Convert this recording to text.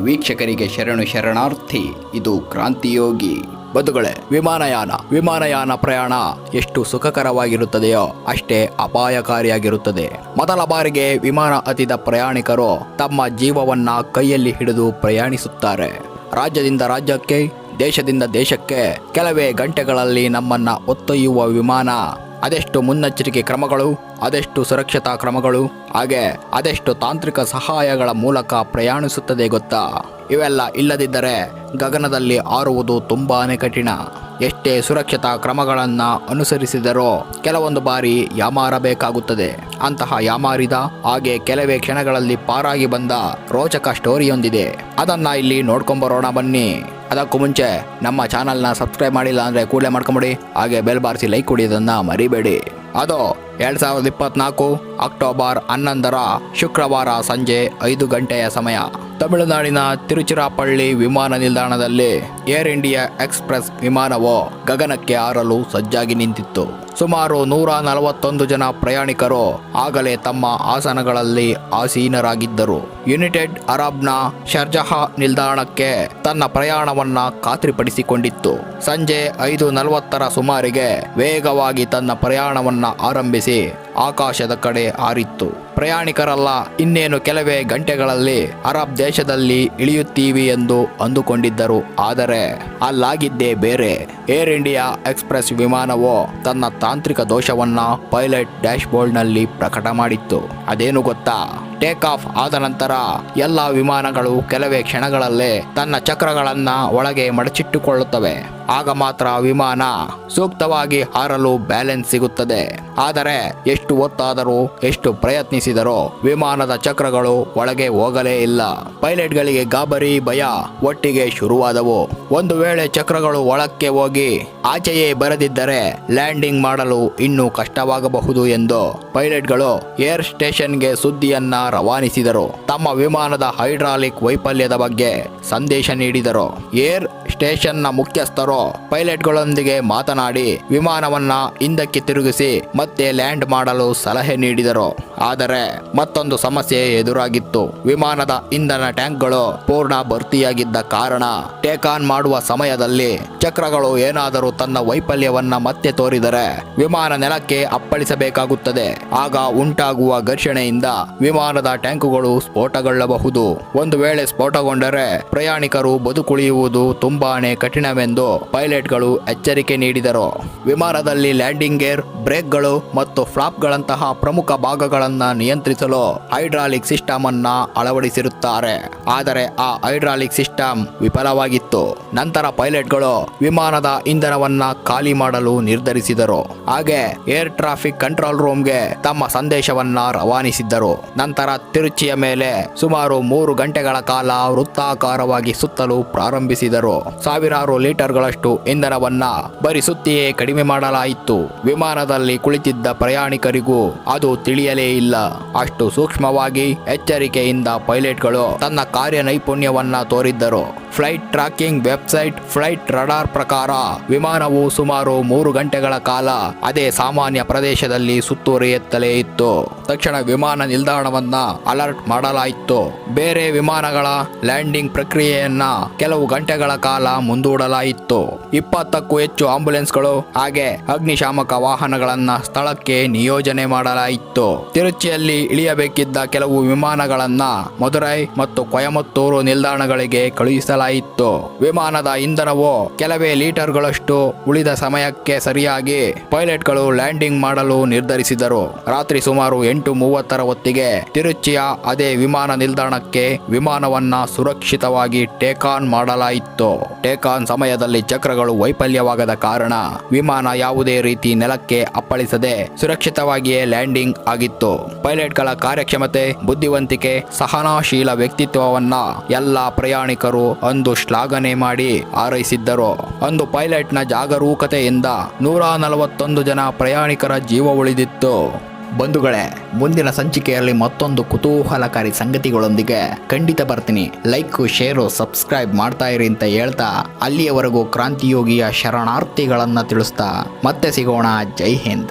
ವೀಕ್ಷಕರಿಗೆ ಶರಣು ಶರಣಾರ್ಥಿ, ಇದು ಕ್ರಾಂತಿಯೋಗಿ. ಬದುಗಳೇ ವಿಮಾನಯಾನ ವಿಮಾನಯಾನ ಪ್ರಯಾಣ ಎಷ್ಟು ಸುಖಕರವಾಗಿರುತ್ತದೆಯೋ ಅಷ್ಟೇ ಅಪಾಯಕಾರಿಯಾಗಿರುತ್ತದೆ. ಮೊದಲ ಬಾರಿಗೆ ವಿಮಾನ ಹತ್ತಿದ ಪ್ರಯಾಣಿಕರು ತಮ್ಮ ಜೀವವನ್ನ ಕೈಯಲ್ಲಿ ಹಿಡಿದು ಪ್ರಯಾಣಿಸುತ್ತಾರೆ. ರಾಜ್ಯದಿಂದ ರಾಜ್ಯಕ್ಕೆ, ದೇಶದಿಂದ ದೇಶಕ್ಕೆ, ಕೆಲವೇ ಗಂಟೆಗಳಲ್ಲಿ ನಮ್ಮನ್ನ ಒತ್ತೊಯ್ಯುವ ವಿಮಾನ ಅದೆಷ್ಟು ಮುನ್ನೆಚ್ಚರಿಕೆ ಕ್ರಮಗಳು, ಅದೆಷ್ಟು ಸುರಕ್ಷತಾ ಕ್ರಮಗಳು, ಹಾಗೆ ಅದೆಷ್ಟು ತಾಂತ್ರಿಕ ಸಹಾಯಗಳ ಮೂಲಕ ಪ್ರಯಾಣಿಸುತ್ತದೆ ಗೊತ್ತಾ? ಇವೆಲ್ಲ ಇಲ್ಲದಿದ್ದರೆ ಗಗನದಲ್ಲಿ ಹಾರುವುದು ತುಂಬಾನೇ ಕಠಿಣ. ಎಷ್ಟೇ ಸುರಕ್ಷತಾ ಕ್ರಮಗಳನ್ನು ಅನುಸರಿಸಿದರೂ ಕೆಲವೊಂದು ಬಾರಿ ಯಾಮಾರಬೇಕಾಗುತ್ತದೆ. ಅಂತಹ ಯಾಮಾರಿದ ಹಾಗೆ ಕೆಲವೇ ಕ್ಷಣಗಳಲ್ಲಿ ಪಾರಾಗಿ ಬಂದ ರೋಚಕ ಸ್ಟೋರಿಯೊಂದಿದೆ. ಅದನ್ನ ಇಲ್ಲಿ ನೋಡ್ಕೊಂಬರೋಣ ಬನ್ನಿ. ಅದಕ್ಕೂ ಮುಂಚೆ ನಮ್ಮ ಚಾನಲ್ನ ಸಬ್ಸ್ಕ್ರೈಬ್ ಮಾಡಿಲ್ಲ ಅಂದರೆ ಕೂಡಲೇ ಮಾಡ್ಕೊಂಬಿಡಿ. ಹಾಗೆ ಬೆಲ್ ಬಾರಿಸಿ ಲೈಕ್ ಕೊಡಿಯೋದನ್ನು ಮರಿಬೇಡಿ. ಅದು ಎರಡು ಸಾವಿರದ ಇಪ್ಪತ್ನಾಲ್ಕು ಅಕ್ಟೋಬರ್ ಹನ್ನೊಂದರ ಶುಕ್ರವಾರ ಸಂಜೆ ಐದು ಗಂಟೆಯ ಸಮಯ. ತಮಿಳುನಾಡಿನ ತಿರುಚಿರಾಪಳ್ಳಿ ವಿಮಾನ ನಿಲ್ದಾಣದಲ್ಲಿ ಏರ್ ಇಂಡಿಯಾ ಎಕ್ಸ್ಪ್ರೆಸ್ ವಿಮಾನವು ಗಗನಕ್ಕೆ ಹಾರಲು ಸಜ್ಜಾಗಿ ನಿಂತಿತ್ತು. ಸುಮಾರು ನೂರ ನಲವತ್ತೊಂದು ಜನ ಪ್ರಯಾಣಿಕರು ಆಗಲೇ ತಮ್ಮ ಆಸನಗಳಲ್ಲಿ ಆಸೀನರಾಗಿದ್ದರು. ಯುನೈಟೆಡ್ ಅರಬ್ನ ಶರ್ಜಹಾ ನಿಲ್ದಾಣಕ್ಕೆ ತನ್ನ ಪ್ರಯಾಣವನ್ನ ಖಾತ್ರಿಪಡಿಸಿಕೊಂಡಿತ್ತು. ಸಂಜೆ ಐದು ನಲವತ್ತರ ಸುಮಾರಿಗೆ ವೇಗವಾಗಿ ತನ್ನ ಪ್ರಯಾಣವನ್ನ ಆರಂಭಿಸಿ ಆಕಾಶದ ಕಡೆ ಹಾರಿತ್ತು. ಪ್ರಯಾಣಿಕರಲ್ಲ, ಇನ್ನೇನು ಕೆಲವೇ ಗಂಟೆಗಳಲ್ಲಿ ಅರಬ್ ದೇಶದಲ್ಲಿ ಇಳಿಯುತ್ತೀವಿ ಎಂದು ಅಂದುಕೊಂಡಿದ್ದರು. ಆದರೆ ಅಲ್ಲಾಗಿದ್ದೇ ಬೇರೆ. ಏರ್ ಇಂಡಿಯಾ ಎಕ್ಸ್ಪ್ರೆಸ್ ವಿಮಾನವು ತನ್ನ ತಾಂತ್ರಿಕ ದೋಷವನ್ನ ಪೈಲಟ್ ಡ್ಯಾಶ್ಬೋರ್ಡ್ನಲ್ಲಿ ಪ್ರಕಟ ಮಾಡಿತ್ತು. ಅದೇನು ಗೊತ್ತಾ? ಟೇಕ್ ಆಫ್ ಆದ ನಂತರ ಎಲ್ಲ ವಿಮಾನಗಳು ಕೆಲವೇ ಕ್ಷಣಗಳಲ್ಲೇ ತನ್ನ ಚಕ್ರಗಳನ್ನ ಒಳಗೆ ಮಡಚಿಟ್ಟುಕೊಳ್ಳುತ್ತವೆ. ಆಗ ಮಾತ್ರ ವಿಮಾನ ಸೂಕ್ತವಾಗಿ ಹಾರಲು ಬ್ಯಾಲೆನ್ಸ್ ಸಿಗುತ್ತದೆ. ಆದರೆ ಎಷ್ಟು ಹೊತ್ತಾದರೂ ಎಷ್ಟು ಪ್ರಯತ್ನಿಸಿದರೂ ವಿಮಾನದ ಚಕ್ರಗಳು ಒಳಗೆ ಹೋಗಲೇ ಇಲ್ಲ. ಪೈಲಟ್ಗಳಿಗೆ ಗಾಬರಿ, ಭಯ ಒಟ್ಟಿಗೆ ಶುರುವಾದವು. ಒಂದು ವೇಳೆ ಚಕ್ರಗಳು ಒಳಕ್ಕೆ ಹೋಗಿ ಆಚೆಯೇ ಬರದಿದ್ದರೆ ಲ್ಯಾಂಡಿಂಗ್ ಮಾಡಲು ಇನ್ನೂ ಕಷ್ಟವಾಗಬಹುದು ಎಂದು ಪೈಲಟ್ಗಳು ಏರ್ ಸ್ಟೇಷನ್ಗೆ ಸುದ್ದಿಯನ್ನ ರವಾನಿಸಿದರು. ತಮ್ಮ ವಿಮಾನದ ಹೈಡ್ರಾಲಿಕ್ ವೈಫಲ್ಯದ ಬಗ್ಗೆ ಸಂದೇಶ ನೀಡಿದರು. ಏರ್ ಸ್ಟೇಷನ್ನ ಮುಖ್ಯಸ್ಥರು ಪೈಲಟ್ಗಳೊಂದಿಗೆ ಮಾತನಾಡಿ, ವಿಮಾನವನ್ನ ಹಿಂದಕ್ಕೆ ತಿರುಗಿಸಿ ಮತ್ತೆ ಲ್ಯಾಂಡ್ ಮಾಡಲು ಸಲಹೆ ನೀಡಿದರು. ಆದರೆ ಮತ್ತೊಂದು ಸಮಸ್ಯೆ ಎದುರಾಗಿತ್ತು. ವಿಮಾನದ ಇಂಧನ ಟ್ಯಾಂಕ್ಗಳು ಪೂರ್ಣ ಭರ್ತಿಯಾಗಿದ್ದ ಕಾರಣ ಟೇಕ್ ಆನ್ ಮಾಡುವ ಸಮಯದಲ್ಲಿ ಚಕ್ರಗಳು ಏನಾದರೂ ತನ್ನ ವೈಫಲ್ಯವನ್ನ ಮತ್ತೆ ತೋರಿದರೆ ವಿಮಾನ ನೆಲಕ್ಕೆ ಅಪ್ಪಳಿಸಬೇಕಾಗುತ್ತದೆ. ಆಗ ಉಂಟಾಗುವ ಘರ್ಷಣೆಯಿಂದ ವಿಮಾನದ ಟ್ಯಾಂಕುಗಳು ಸ್ಫೋಟಗೊಳ್ಳಬಹುದು. ಒಂದು ವೇಳೆ ಸ್ಫೋಟಗೊಂಡರೆ ಪ್ರಯಾಣಿಕರು ಬದುಕುಳಿಯುವುದು ತುಂಬಾನೇ ಕಠಿಣವೆಂದು ಪೈಲಟ್ಗಳು ಎಚ್ಚರಿಕೆ ನೀಡಿದರು. ವಿಮಾನದಲ್ಲಿ ಲ್ಯಾಂಡಿಂಗ್ ಗೇರ್, ಬ್ರೇಕ್ಗಳು ಮತ್ತು ಫ್ಲಾಪ್ಗಳಂತಹ ಪ್ರಮುಖ ಭಾಗಗಳನ್ನು ನಿಯಂತ್ರಿಸಲು ಹೈಡ್ರಾಲಿಕ್ ಸಿಸ್ಟಮ್ ಅನ್ನ ಅಳವಡಿಸಿರುತ್ತಾರೆ. ಆದರೆ ಆ ಹೈಡ್ರಾಲಿಕ್ ಸಿಸ್ಟಮ್ ವಿಫಲವಾಗಿತ್ತು. ನಂತರ ಪೈಲಟ್ಗಳು ವಿಮಾನದ ಇಂಧನವನ್ನ ಖಾಲಿ ಮಾಡಲು ನಿರ್ಧರಿಸಿದರು. ಹಾಗೆ ಏರ್ ಟ್ರಾಫಿಕ್ ಕಂಟ್ರೋಲ್ ರೂಮ್ಗೆ ತಮ್ಮ ಸಂದೇಶವನ್ನ ರವಾನಿಸಿದ್ದರು. ನಂತರ ತಿರುಚಿಯ ಮೇಲೆ ಸುಮಾರು ಮೂರು ಗಂಟೆಗಳ ಕಾಲ ವೃತ್ತಾಕಾರವಾಗಿ ಸುತ್ತಲು ಪ್ರಾರಂಭಿಸಿದರು. ಸಾವಿರಾರು ಲೀಟರ್ಗಳಷ್ಟು ಇಂಧನವನ್ನ ಬರಿ ಸುತ್ತಿಯೇ ಕಡಿಮೆ ಮಾಡಲಾಯಿತು. ವಿಮಾನದಲ್ಲಿ ಕುಳಿತಿದ್ದ ಪ್ರಯಾಣಿಕರಿಗೂ ಅದು ತಿಳಿಯಲೇ ಇಲ್ಲ. ಅಷ್ಟು ಸೂಕ್ಷ್ಮವಾಗಿ ಎಚ್ಚರಿಕೆಯಿಂದ ಪೈಲಟ್ಗಳು ತನ್ನ ಕಾರ್ಯ ನೈಪುಣ್ಯವನ್ನ ತೋರಿದ್ದರು. Flight tracking website flight radar ಪ್ರಕಾರ ವಿಮಾನವು ಸುಮಾರು ಮೂರು ಗಂಟೆಗಳ ಕಾಲ ಅದೇ ಸಾಮಾನ್ಯ ಪ್ರದೇಶದಲ್ಲಿ ಸುತ್ತುವರಿಯುತ್ತಲೇ ಇತ್ತು. ತಕ್ಷಣ ವಿಮಾನ ನಿಲ್ದಾಣವನ್ನ ಅಲರ್ಟ್ ಮಾಡಲಾಯಿತು. ಬೇರೆ ವಿಮಾನಗಳ ಲ್ಯಾಂಡಿಂಗ್ ಪ್ರಕ್ರಿಯೆಯನ್ನ ಕೆಲವು ಗಂಟೆಗಳ ಕಾಲ ಮುಂದೂಡಲಾಯಿತು. ಇಪ್ಪತ್ತಕ್ಕೂ ಹೆಚ್ಚು ಆಂಬುಲೆನ್ಸ್ಗಳು ಹಾಗೆ ಅಗ್ನಿಶಾಮಕ ವಾಹನಗಳನ್ನ ಸ್ಥಳಕ್ಕೆ ನಿಯೋಜನೆ ಮಾಡಲಾಯಿತು. ತಿರುಚಿಯಲ್ಲಿ ಇಳಿಯಬೇಕಿದ್ದ ಕೆಲವು ವಿಮಾನಗಳನ್ನ ಮಧುರೈ ಮತ್ತು ಕೊಯಮತ್ತೂರು ನಿಲ್ದಾಣಗಳಿಗೆ ಕಳುಹಿಸಲಾಯಿತು. ವಿಮಾನದ ಇಂಧನವು ಕೆಲವೇ ಲೀಟರ್ಗಳಷ್ಟು ಉಳಿದ ಸಮಯಕ್ಕೆ ಸರಿಯಾಗಿ ಪೈಲಟ್ಗಳು ಲ್ಯಾಂಡಿಂಗ್ ಮಾಡಲು ನಿರ್ಧರಿಸಿದರು. ರಾತ್ರಿ ಸುಮಾರು ಎಂಟು ಮೂವತ್ತರ ಹೊತ್ತಿಗೆ ತಿರುಚಿಯ ಅದೇ ವಿಮಾನ ನಿಲ್ದಾಣಕ್ಕೆ ವಿಮಾನವನ್ನ ಸುರಕ್ಷಿತವಾಗಿ ಟೇಕ್ ಆನ್ ಮಾಡಲಾಯಿತು. ಟೇಕ್ ಆನ್ ಸಮಯದಲ್ಲಿ ಚಕ್ರಗಳು ವೈಫಲ್ಯವಾಗದ ಕಾರಣ ವಿಮಾನ ಯಾವುದೇ ರೀತಿ ನೆಲಕ್ಕೆ ಅಪ್ಪಳಿಸದೆ ಸುರಕ್ಷಿತವಾಗಿಯೇ ಲ್ಯಾಂಡಿಂಗ್ ಆಗಿತ್ತು. ಪೈಲಟ್ಗಳ ಕಾರ್ಯಕ್ಷಮತೆ, ಬುದ್ಧಿವಂತಿಕೆ, ಸಹನಾಶೀಲ ವ್ಯಕ್ತಿತ್ವವನ್ನ ಎಲ್ಲ ಪ್ರಯಾಣಿಕರು ಅಂದು ಶ್ಲಾಘನೆ ಮಾಡಿ ಹಾರೈಸಿದ್ದರು. ಅಂದು ಪೈಲಟ್ನ ಜಾಗರೂಕತೆಯಿಂದ ನೂರ ನಲವತ್ತೊಂದು ಜನ ಪ್ರಯಾಣಿಕರ ಜೀವ ಉಳಿದಿತ್ತು. ಬಂಧುಗಳೇ, ಮುಂದಿನ ಸಂಚಿಕೆಯಲ್ಲಿ ಮತ್ತೊಂದು ಕುತೂಹಲಕಾರಿ ಸಂಗತಿಗಳೊಂದಿಗೆ ಖಂಡಿತ ಬರ್ತೀನಿ. ಲೈಕ್, ಶೇರು, ಸಬ್ಸ್ಕ್ರೈಬ್ ಮಾಡ್ತಾ ಇರಿ ಅಂತ ಹೇಳ್ತಾ ಅಲ್ಲಿಯವರೆಗೂ ಕ್ರಾಂತಿಯೋಗಿಯ ಶರಣಾರ್ಥಿಗಳನ್ನು ತಿಳಿಸ್ತಾ ಮತ್ತೆ ಸಿಗೋಣ. ಜೈ ಹಿಂದ್.